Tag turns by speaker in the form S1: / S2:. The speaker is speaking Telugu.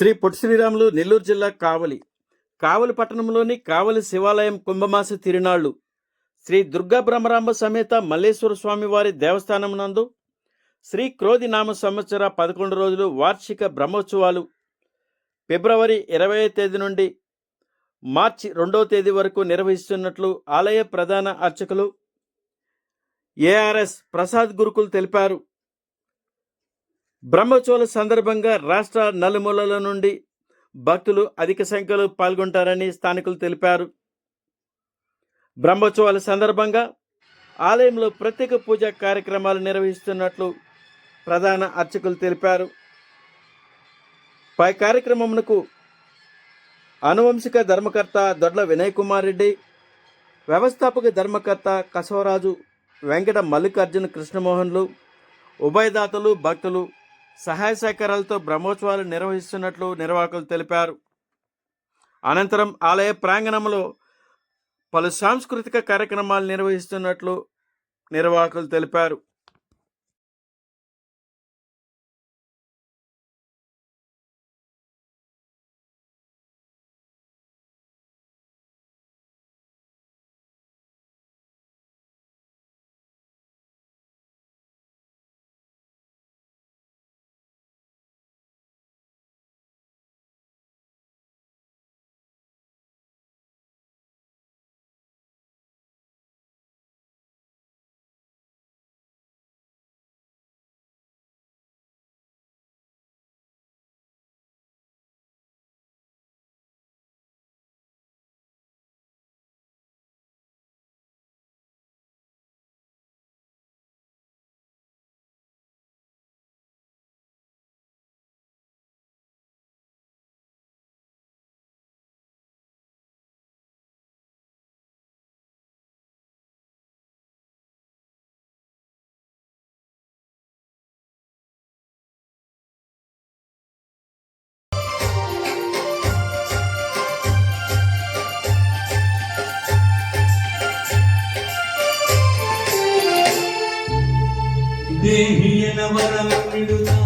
S1: శ్రీ పొట్టి శ్రీరాములు నెల్లూరు జిల్లా కావలి. కావలి పట్టణంలోని కావలి శివాలయం కుంభమాస తిరునాళ్ళు. శ్రీ దుర్గా బ్రహ్మరాంబ సమేత మల్లేశ్వర స్వామి వారి దేవస్థానం నందు శ్రీ క్రోధి నామ సంవత్సర పదకొండు రోజులు వార్షిక బ్రహ్మోత్సవాలు. ఫిబ్రవరి ఇరవై తేదీ నుండి మార్చి రెండవ తేదీ వరకు నిర్వహిస్తున్నట్లు ఆలయ ప్రధాన అర్చకులు ఏఆర్ఎస్ ప్రసాద్ గురుకులు తెలిపారు. బ్రహ్మోత్సవాల సందర్భంగా రాష్ట్ర నలుమూలల నుండి భక్తులు అధిక సంఖ్యలో పాల్గొంటారని స్థానికులు తెలిపారు. బ్రహ్మోత్సవాల సందర్భంగా ఆలయంలో ప్రత్యేక పూజా కార్యక్రమాలు నిర్వహిస్తున్నట్లు ప్రధాన అర్చకులు తెలిపారు. పై కార్యక్రమమునకు అనువంశిక ధర్మకర్త దొడ్ల వినయ్ కుమార్ రెడ్డి వ్యవస్థాపక ధర్మకర్త కసవరాజు వెంకట మల్లికార్జున కృష్ణమోహన్లు ఉభయదాతలు భక్తులు సహాయ సహకారాలతో బ్రహ్మోత్సవాలు నిర్వహిస్తున్నట్లు నిర్వాహకులు తెలిపారు. అనంతరం ఆలయ ప్రాంగణంలో పలు సాంస్కృతిక కార్యక్రమాలు నిర్వహిస్తున్నట్లు నిర్వాహకులు తెలిపారు.
S2: ವರವಿಡುತ್ತ